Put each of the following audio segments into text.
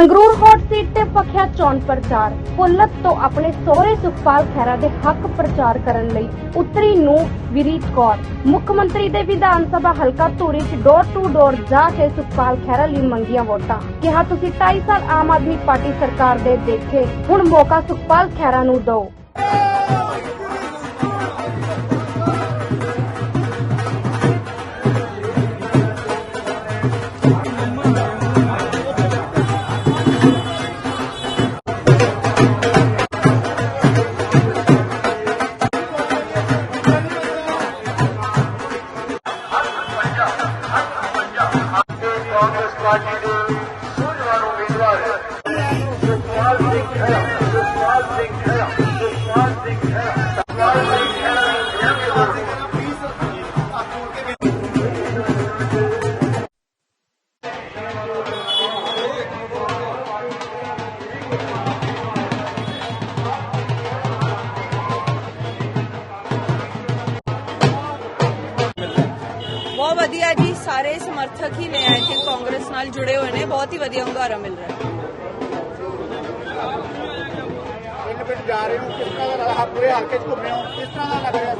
Sangrur hot seat ਤੇ ਪਖਿਆ ਚੋਣ ਪ੍ਰਚਾਰ। ਪੁੱਲਤ ਤੋਂ ਆਪਣੇ ਸਹੁਰੇ ਸੁਖਪਾਲ ਖਹਿਰਾ ਦੇ ਹੱਕ ਪ੍ਰਚਾਰ ਕਰਨ ਲਈ ਉਤਰੀ ਨੂੰ ਵਿਰੀਤ ਕੌਰ। ਮੁੱਖ ਮੰਤਰੀ ਦੇ ਵਿਧਾਨ ਸਭਾ ਹਲਕਾ ਧੂਰੀ 'ਚ ਡੋਰ ਟੂ ਡੋਰ ਜਾ ਕੇ ਸੁਖਪਾਲ ਖਹਿਰਾ ਲਈ ਮੰਗੀਆਂ ਵੋਟਾਂ। ਕਿਹਾ, ਤੁਸੀਂ 2.5 ਸਾਲ ਆਮ ਆਦਮੀ ਪਾਰਟੀ ਸਰਕਾਰ ਦੇ ਦੇਖੇ, ਹੁਣ ਮੌਕਾ ਸੁਖਪਾਲ ਖਹਿਰਾ ਨੂੰ ਦਿਓ। ਪਾਰਟੀ ਦੇ ਸੂਝਵਾਨ ਉਮੀਦਵਾਰ ਸੁਖਪਾਲ ਸਿੰਘ ਖਹਿਰਾ ਸੁਖਪਾਲ ਸਿੰਘ ਖਹਿਰਾ ਸੁਖਪਾਲ ਸਿੰਘ ਖਹਿਰਾ ਸੁਖਪਾਲ ਸਿੰਘ ਖਹਿਰਾ ਬਹੁਤ ਵਧੀਆ ਜੀ। ਸਾਰੇ ਸਮਰਥਕ ਹੀ ਨੇ ਆਈ ਥਿੰਕ ਕਾਂਗਰਸ ਨਾਲ ਜੁੜੇ ਹੋਏ ਨੇ ਬਹੁਤ ਹੀ ਵਧੀਆ ਹੁੰਗਾਰਾ ਮਿਲ ਰਿਹਾ ਹੈ। ਪਿੰਡ ਪਿੰਡ ਜਾ ਰਹੇ ਹੋ ਕਿਸ ਤਰ੍ਹਾਂ ਦਾ ਲੱਗਾ ਪੂਰੇ ਹਲਕੇ 'ਚ ਘੁੰਮੇ ਹੋ ਕਿਸ ਤਰ੍ਹਾਂ ਦਾ ਲੱਗ ਰਿਹਾ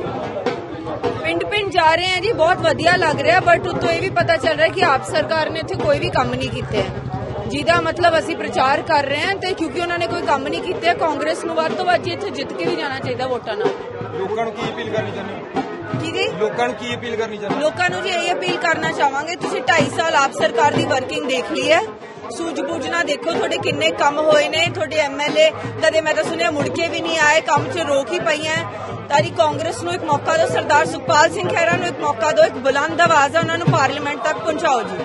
ਪਿੰਡ ਪਿੰਡ ਜਾ ਰਹੇ ਆ ਜੀ ਬਹੁਤ ਵਧੀਆ ਲੱਗ ਰਿਹਾ ਬਟ ਉੱਤੋਂ ਇਹ ਵੀ ਪਤਾ ਚੱਲ ਰਿਹਾ ਕਿ ਆਪ ਸਰਕਾਰ ਨੇ ਇੱਥੇ ਕੋਈ ਵੀ ਕੰਮ ਨਹੀਂ ਕੀਤੇ। ਹੈ ਜਿਹਦਾ ਮਤਲਬ ਅਸੀਂ ਪ੍ਰਚਾਰ ਕਰ ਰਹੇ ਹਾਂ ਤੇ ਕਿਉਂਕਿ ਉਹਨਾਂ ਨੇ ਕੋਈ ਕੰਮ ਨਹੀਂ ਕੀਤੇ ਕਾਂਗਰਸ ਨੂੰ ਵੱਧ ਤੋਂ ਵੱਧ ਇੱਥੇ ਜਿੱਤ ਕੇ ਵੀ ਜਾਣਾ ਚਾਹੀਦਾ ਵੋਟਾਂ ਨਾਲ। ਲੋਕਾਂ ਨੂੰ ਕੀ ਅਪੀਲ ਕਰਨੀ ਚਾਹੁੰਦੇ ਕੀ ਜੀ? ਲੋਕਾਂ ਨੂੰ ਕੀ ਅਪੀਲ ਕਰਨੀ ਚਾਹੁੰਦੇ ਲੋਕਾਂ ਨੂੰ ਜੀ ਇਹ ਅਪੀਲ ਕਰਨਾ ਚਾਹਾਂਗੇ ਤੁਸੀਂ 2.5 ਸਾਲ ਆਪ ਸਰਕਾਰ ਦੀ ਵਰਕਿੰਗ ਦੇਖ ਲਈ ਹੈ। ਸੂਝ-ਬੂਝ ਨਾ ਦੇਖੋ ਤੁਹਾਡੇ ਕਿੰਨੇ ਕੰਮ ਹੋਏ ਨੇ ਤੁਹਾਡੇ ਐਮਐਲਏ ਕਦੇ ਮੈਂ ਤਾਂ ਸੁਣਿਆ ਮੁੜ ਕੇ ਵੀ ਨਹੀਂ ਆਏ ਕੰਮ 'ਚ ਰੋਕ ਹੀ ਪਈਆਂ ਤਾਂ ਜੀ ਕਾਂਗਰਸ ਨੂੰ ਇੱਕ ਮੌਕਾ ਦਿਓ ਸਰਦਾਰ ਸੁਖਪਾਲ ਸਿੰਘ ਖਹਿਰਾ ਨੂੰ ਇੱਕ ਮੌਕਾ ਦਿਓ ਇੱਕ ਬੁਲੰਦ ਆਵਾਜ਼ ਹੈ ਉਹਨਾਂ ਨੂੰ ਪਾਰਲੀਮੈਂਟ ਤੱਕ ਪਹੁੰਚਾਓ ਜੀ।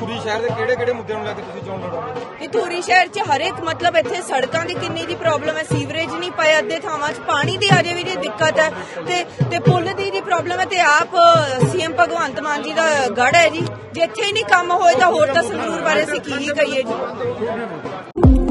ਧੂਰੀ ਸ਼ਹਿਰ ਦੇ ਕਿਹੜੇ ਕਿਹੜੇ ਮੁੱਦਿਆਂ ਨੂੰ ਲੈ ਕੇ ਤੁਸੀਂ ਚੋਣ ਲੜੋਗੇ ਇਹ ਧੂਰੀ ਸ਼ਹਿਰ 'ਚ ਹਰ ਮਤਲਬ ਇੱਥੇ ਸੜਕਾਂ ਦੀ ਕਿੰਨੀ ਦੀ ਪ੍ਰੋਬਲਮ ਹੈ, ਸੀਵਰੇਜ ਨਹੀਂ ਪਏ ਅੱਧੇ ਥਾਵਾਂ 'ਚ ਪਾਣੀ ਦੀ ਅਜੇ ਵੀ ਜੀ ਦਿੱਕਤ ਹੈ ਤੇ ਤੇ ਪੁੱਲ ਦੀ ਦੀ ਪ੍ਰੋਬਲਮ ਹੈ ਤੇ ਆਪ ਸੀਐਮ ਭਗਵੰਤ ਮਾਨ ਜੀ ਦਾ ਗੜ ਹੈ ਜੀ। ਜੇ ਇੱਥੇ ਹੀ ਨਹੀਂ ਕੰਮ ਹੋਏ ਤਾਂ ਹੋਰ ਤਾਂ ਸੰਗਰੂਰ ਬਾਰੇ ਅਸੀਂ ਕੀ ਕਹੀਏ ਜੀ?